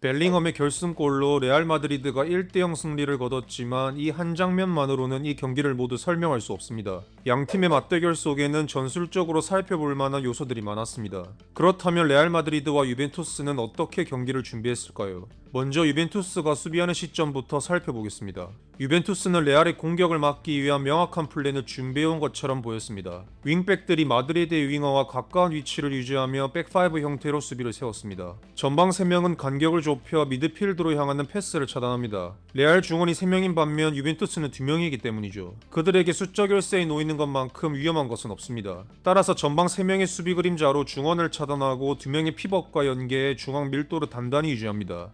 벨링엄의 결승골로 레알 마드리드가 1대0 승리를 거뒀지만 이 한 장면만으로는 이 경기를 모두 설명할 수 없습니다. 양 팀의 맞대결 속에는 전술적으로 살펴볼 만한 요소들이 많았습니다. 그렇다면 레알 마드리드와 유벤투스는 어떻게 경기를 준비했을까요? 먼저 유벤투스가 수비하는 시점부터 살펴보겠습니다. 유벤투스는 레알의 공격을 막기 위한 명확한 플랜을 준비해온 것처럼 보였습니다. 윙백들이 마드리드의 윙어와 가까운 위치를 유지하며 백파이브 형태로 수비를 세웠습니다. 전방 3명은 간격을 좁혀 미드필드로 향하는 패스를 차단합니다. 레알 중원이 3명인 반면 유벤투스는 2명이기 때문이죠. 그들에게 수적 열세에 놓이는 것만큼 위험한 것은 없습니다. 따라서 전방 3명의 수비 그림자로 중원을 차단하고 2명의 피벗과 연계해 중앙 밀도를 단단히 유지합니다.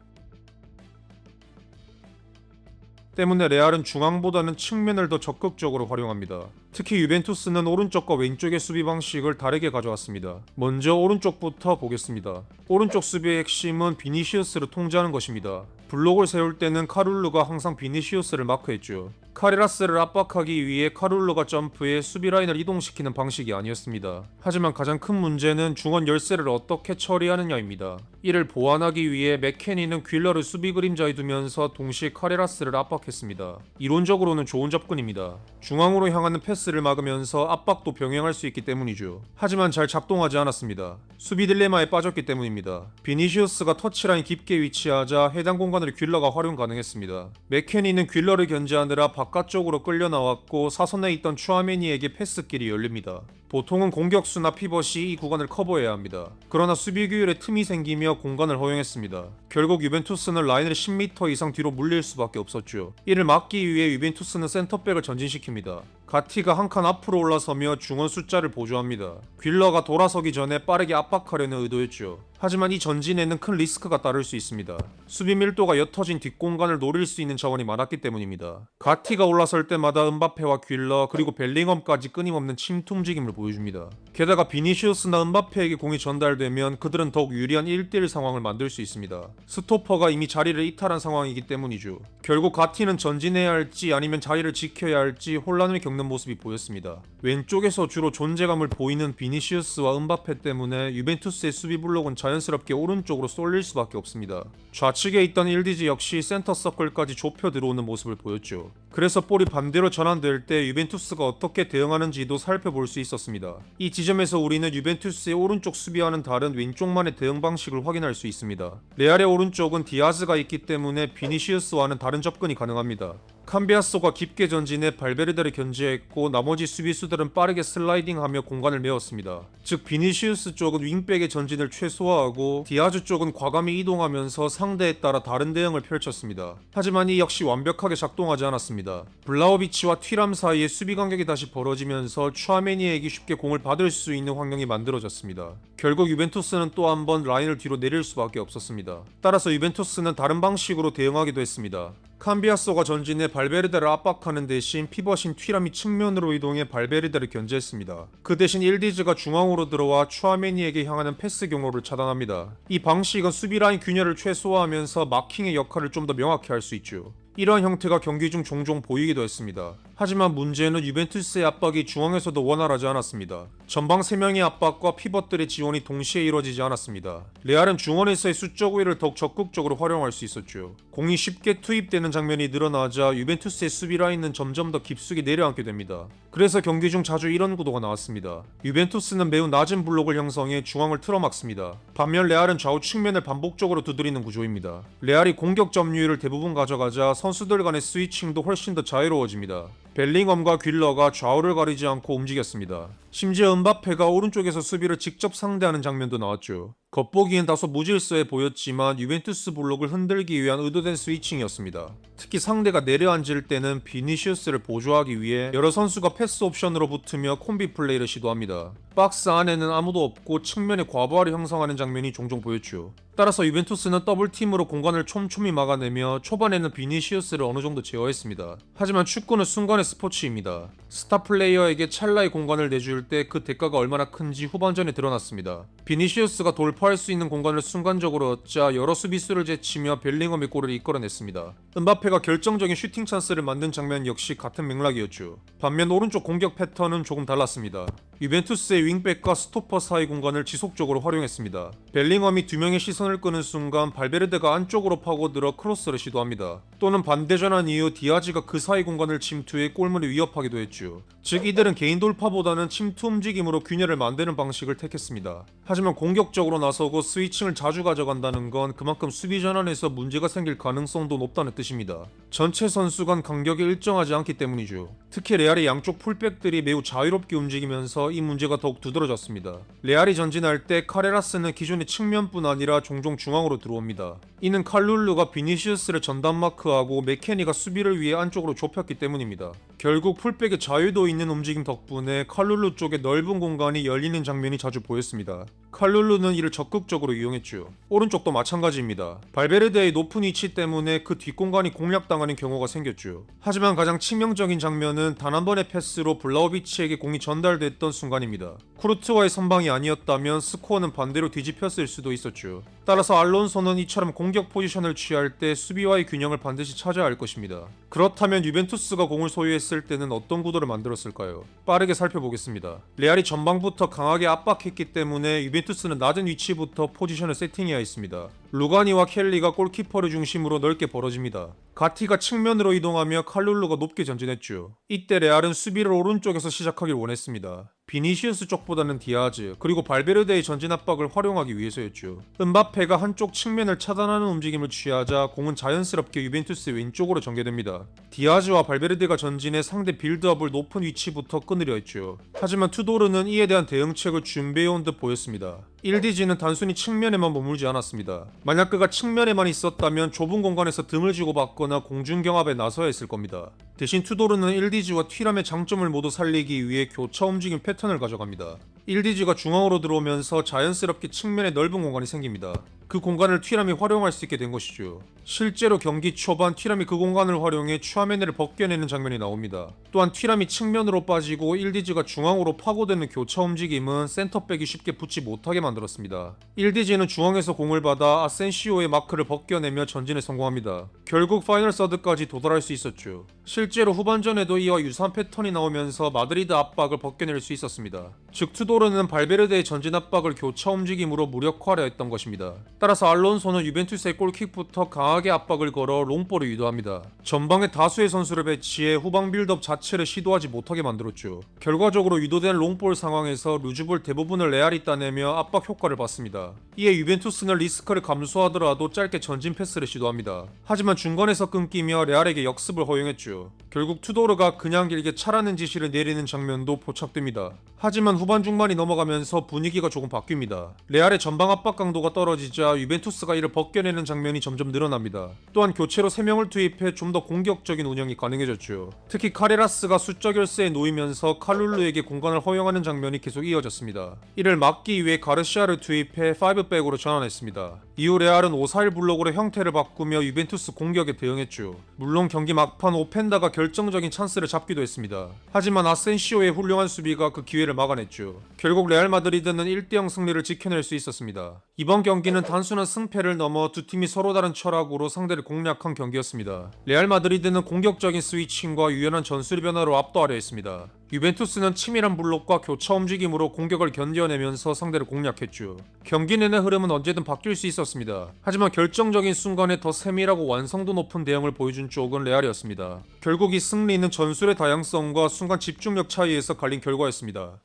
때문에 레알은 중앙보다는 측면을 더 적극적으로 활용합니다. 특히 유벤투스는 오른쪽과 왼쪽의 수비 방식을 다르게 가져왔습니다. 먼저 오른쪽부터 보겠습니다. 오른쪽 수비의 핵심은 비니시우스를 통제하는 것입니다. 블록을 세울 때는 카룰루가 항상 비니시우스를 마크했죠. 카레라스를 압박하기 위해 카룰루가 점프해 수비 라인을 이동시키는 방식이 아니었습니다. 하지만 가장 큰 문제는 중원 열세를 어떻게 처리하느냐입니다. 이를 보완하기 위해 맥케니는 퀼러를 수비 그림자에 두면서 동시에 카레라스를 압박했습니다. 이론적으로는 좋은 접근입니다. 중앙으로 향하는 패스를 막으면서 압박도 병행할 수 있기 때문이죠. 하지만 잘 작동하지 않았습니다. 수비 딜레마에 빠졌기 때문입니다. 비니시우스가 터치라인 깊게 위치하자 해당 공간 을 퀼러가 활용 가능했습니다. 맥케니는 퀼러를 견제하느라 바깥쪽으로 끌려 나왔고 사선에 있던 추아메니에게 패스길이 열립니다. 보통은 공격수나 피벗이 이 구간을 커버해야 합니다. 그러나 수비 규율에 틈이 생기며 공간을 허용했습니다. 결국 유벤투스는 라인을 10m 이상 뒤로 물릴 수밖에 없었죠. 이를 막기 위해 유벤투스는 센터백을 전진시킵니다. 가티가 한 칸 앞으로 올라서며 중원 숫자를 보조합니다. 퀼러가 돌아서기 전에 빠르게 압박하려는 의도였죠. 하지만 이 전진에는 큰 리스크가 따를 수 있습니다. 수비 밀도가 옅어진 뒷공간을 노릴 수 있는 자원이 많았기 때문입니다. 가티가 올라설 때마다 은바페와 퀼러 그리고 벨링엄까지 끊임없는 침투 움직임을 보여줍니다. 게다가 비니시우스나 은바페에게 공이 전달되면 그들은 더욱 유리한 1대1 상황을 만들 수 있습니다. 스토퍼가 이미 자리를 이탈한 상황이기 때문이죠. 결국 가티는 전진해야 할지 아니면 자리를 지켜야 할지 혼란을 겪는 모습이 보였습니다. 왼쪽에서 주로 존재감을 보이는 비니시우스와 은바페 때문에 유벤투스의 수비 블록은 자연스럽게 오른쪽으로 쏠릴 수밖에 없습니다. 좌측에 있던 일디지 역시 센터 서클까지 좁혀 들어오는 모습을 보였죠. 그래서 볼이 반대로 전환될 때 유벤투스가 어떻게 대응하는지도 살펴볼 수 있었습니다. 이 지점에서 우리는 유벤투스의 오른쪽 수비와는 다른 왼쪽만의 대응 방식을 확인할 수 있습니다. 레알의 오른쪽은 디아즈가 있기 때문에 비니시우스와는 다른 접근이 가능합니다. 캄비아소가 깊게 전진해 발베르데를 견제했고 나머지 수비수들은 빠르게 슬라이딩하며 공간을 메웠습니다. 즉 비니시우스 쪽은 윙백의 전진을 최소화하고 디아즈 쪽은 과감히 이동하면서 상대에 따라 다른 대응을 펼쳤습니다. 하지만 이 역시 완벽하게 작동하지 않았습니다. 블라우비치와 튀람 사이에 수비 간격이 다시 벌어지면서 추아메니에게 쉽게 공을 받을 수 있는 환경이 만들어졌습니다. 결국 유벤투스는 또 한 번 라인을 뒤로 내릴 수밖에 없었습니다. 따라서 유벤투스는 다른 방식으로 대응하기도 했습니다. 캄비아소가 전진해 발베르데를 압박하는 대신 피벗인 튀람이 측면으로 이동해 발베르데를 견제했습니다. 그 대신 일디즈가 중앙으로 들어와 추아메니에게 향하는 패스 경로를 차단합니다. 이 방식은 수비 라인 균열을 최소화하면서 마킹의 역할을 좀 더 명확히 할 수 있죠. 이러한 형태가 경기 중 종종 보이기도 했습니다. 하지만 문제는 유벤투스의 압박이 중앙에서도 원활하지 않았습니다. 전방 3명의 압박과 피벗들의 지원이 동시에 이루어지지 않았습니다. 레알은 중원에서의 수적 우위를 더욱 적극적으로 활용할 수 있었죠. 공이 쉽게 투입되는 장면이 늘어나자 유벤투스의 수비 라인은 점점 더 깊숙이 내려앉게 됩니다. 그래서 경기 중 자주 이런 구도가 나왔습니다. 유벤투스는 매우 낮은 블록을 형성해 중앙을 틀어막습니다. 반면 레알은 좌우 측면을 반복적으로 두드리는 구조입니다. 레알이 공격 점유율을 대부분 가져가자 선수들 간의 스위칭도 훨씬 더 자유로워집니다. 벨링엄과 퀼러가 좌우를 가리지 않고 움직였습니다. 심지어 은바페가 오른쪽에서 수비를 직접 상대하는 장면도 나왔죠. 겉보기엔 다소 무질서해 보였지만 유벤투스 블록을 흔들기 위한 의도된 스위칭이었습니다. 특히 상대가 내려앉을 때는 비니시우스를 보조하기 위해 여러 선수가 패스 옵션으로 붙으며 콤비 플레이를 시도합니다. 박스 안에는 아무도 없고 측면에 과부하를 형성하는 장면이 종종 보였죠. 따라서 유벤투스는 더블팀으로 공간을 촘촘히 막아내며 초반에는 비니시우스를 어느 정도 제어했습니다. 하지만 축구는 순간의 스포츠입니다. 스타 플레이어에게 찰나의 공간을 내줄 때 그 대가가 얼마나 큰지 후반전에 드러났습니다. 비니시우스가 돌파 돌파할 수 있는 공간을 순간적으로 얻자 여러 수비수를 제치며 벨링엄의 골을 이끌어냈습니다. 은바페가 결정적인 슈팅 찬스를 만든 장면 역시 같은 맥락이었죠. 반면 오른쪽 공격 패턴은 조금 달랐습니다. 유벤투스의 윙백과 스토퍼 사이 공간을 지속적으로 활용했습니다. 벨링엄이 두 명의 시선 을 끄는 순간 발베르데가 안쪽으로 파고들어 크로스를 시도합니다. 또는 반대 전환 이후 디아지가 그 사이 공간을 침투해 골문을 위협하기도 했죠. 즉 이들은 개인 돌파보다는 침투 움직임으로 균열을 만드는 방식을 택했습니다. 하지만 공격적으로 나서고 스위칭을 자주 가져간다는 건 그만큼 수비 전환에서 문제가 생길 가능성도 높다는 뜻입니다. 전체 선수 간 간격이 일정하지 않기 때문이죠. 특히 레알의 양쪽 풀백들이 매우 자유롭게 움직이면서 이 문제가 더욱 두드러졌습니다. 레알이 전진할 때 카레라스는 기존의 측면뿐 아니라 종종 중앙으로 들어옵니다. 이는 칼룰루가 비니시우스를 전담 마크하고 메케니가 수비를 위해 안쪽으로 좁혔기 때문입니다. 결국 풀백의 자유도 있는 움직임 덕분에 칼룰루 쪽에 넓은 공간이 열리는 장면이 자주 보였습니다. 칼룰루는 이를 적극적으로 이용했죠. 오른쪽도 마찬가지입니다. 발베르데의 높은 위치 때문에 그 뒷공간이 공략당하는 경우가 생겼죠. 하지만 가장 치명적인 장면은 단 한 번의 패스로 블라우비치에게 공이 전달됐던 순간입니다. 쿠르트와의 선방이 아니었다면 스코어는 반대로 뒤집혔을 수도 있었죠. 따라서 알론소는 이처럼 공격 포지션을 취할 때 수비와의 균형을 반드시 찾아야 할 것입니다. 그렇다면 유벤투스가 공을 소유했을 때는 어떤 구도를 만들었을까요? 빠르게 살펴보겠습니다. 레알이 전방부터 강하게 압박했기 때문에 유벤 투스는 낮은 위치부터 포지션을 세팅해야 했습니다. 루가니와 켈리가 골키퍼를 중심으로 넓게 벌어집니다. 가티가 측면으로 이동하며 칼룰루가 높게 전진했죠. 이때 레알은 수비를 오른쪽에서 시작하길 원했습니다. 비니시우스 쪽보다는 디아즈 그리고 발베르데의 전진 압박을 활용하기 위해서였죠. 은바페가 한쪽 측면을 차단하는 움직임을 취하자 공은 자연스럽게 유벤투스 왼쪽으로 전개됩니다. 디아즈와 발베르데가 전진해 상대 빌드업을 높은 위치부터 끊으려 했죠. 하지만 투도르는 이에 대한 대응책을 준비해온 듯 보였습니다. 1디지는 단순히 측면에만 머물지 않았습니다. 만약 그가 측면에만 있었다면 좁은 공간에서 등을 주고받거나 공중 경합에 나서야 했을 겁니다. 대신 투도르는 1디지와 튀람의 장점을 모두 살리기 위해 교차 움직임 패턴을 가져갑니다. 1디지가 중앙으로 들어오면서 자연스럽게 측면에 넓은 공간이 생깁니다. 그 공간을 튀람이 활용할 수 있게 된 것이죠. 실제로 경기 초반 튀람이 그 공간을 활용해 추아메네를 벗겨내는 장면이 나옵니다. 또한 튀람이 측면으로 빠지고 1디지가 중앙으로 파고드는 교차 움직임은 센터백이 쉽게 붙지 못하게 만들었습니다. 1디지는 중앙에서 공을 받아 아센시오의 마크를 벗겨내며 전진에 성공합니다. 결국 파이널 서드까지 도달할 수 있었죠. 실제로 후반전에도 이와 유사한 패턴이 나오면서 마드리드 압박을 벗겨낼 수 있었습니다. 즉 투도르는 발베르데의 전진 압박을 교차 움직임으로 무력화하려 했던 것입니다. 따라서 알론소는 유벤투스의 골킥부터 강하게 압박을 걸어 롱볼을 유도합니다. 전방에 다수의 선수를 배치해 후방 빌드업 자체를 시도하지 못하게 만들었죠. 결과적으로 유도된 롱볼 상황에서 루즈볼 대부분을 레알이 따내며 압박 효과를 봤습니다. 이에 유벤투스는 리스크를 감수하더라도 짧게 전진 패스를 시도합니다. 하지만 중간에서 끊기며 레알에게 역습을 허용했죠. 결국 투도르가 그냥 길게 차라는 지시를 내리는 장면도 포착됩니다. 하지만 후반 중반이 넘어가면서 분위기가 조금 바뀝니다. 레알의 전방 압박 강도가 떨어지자 유벤투스가 이를 벗겨내는 장면이 점점 늘어납니다. 또한 교체로 3명을 투입해 좀 더 공격적인 운영이 가능해졌죠. 특히 카레라스가 수적 열세에 놓이면서 칼룰루에게 공간을 허용하는 장면이 계속 이어졌습니다. 이를 막기 위해 가르시아를 투입해 5백으로 전환했습니다. 이후 레알은 5-4-1 블록으로 형태를 바꾸며 유벤투스 공격에 대응했죠. 물론 경기 막판 오펜다가 결정적인 찬스를 잡기도 했습니다. 하지만 아센시오의 훌륭한 수비가 그 기회를 막아냈죠. 결국 레알 마드리드는 1대0 승리를 지켜낼 수 있었습니다. 이번 경기는 단순한 승패를 넘어 두 팀이 서로 다른 철학으로 상대를 공략한 경기였습니다. 레알 마드리드는 공격적인 스위칭과 유연한 전술 변화로 압도하려 했습니다. 유벤투스는 치밀한 블록과 교차 움직임으로 공격을 견뎌내면서 상대를 공략했죠. 경기 내내 흐름은 언제든 바뀔 수 있었습니다. 하지만 결정적인 순간에 더 세밀하고 완성도 높은 대응을 보여준 쪽은 레알이었습니다. 결국 이 승리는 전술의 다양성과 순간 집중력 차이에서 갈린 결과였습니다.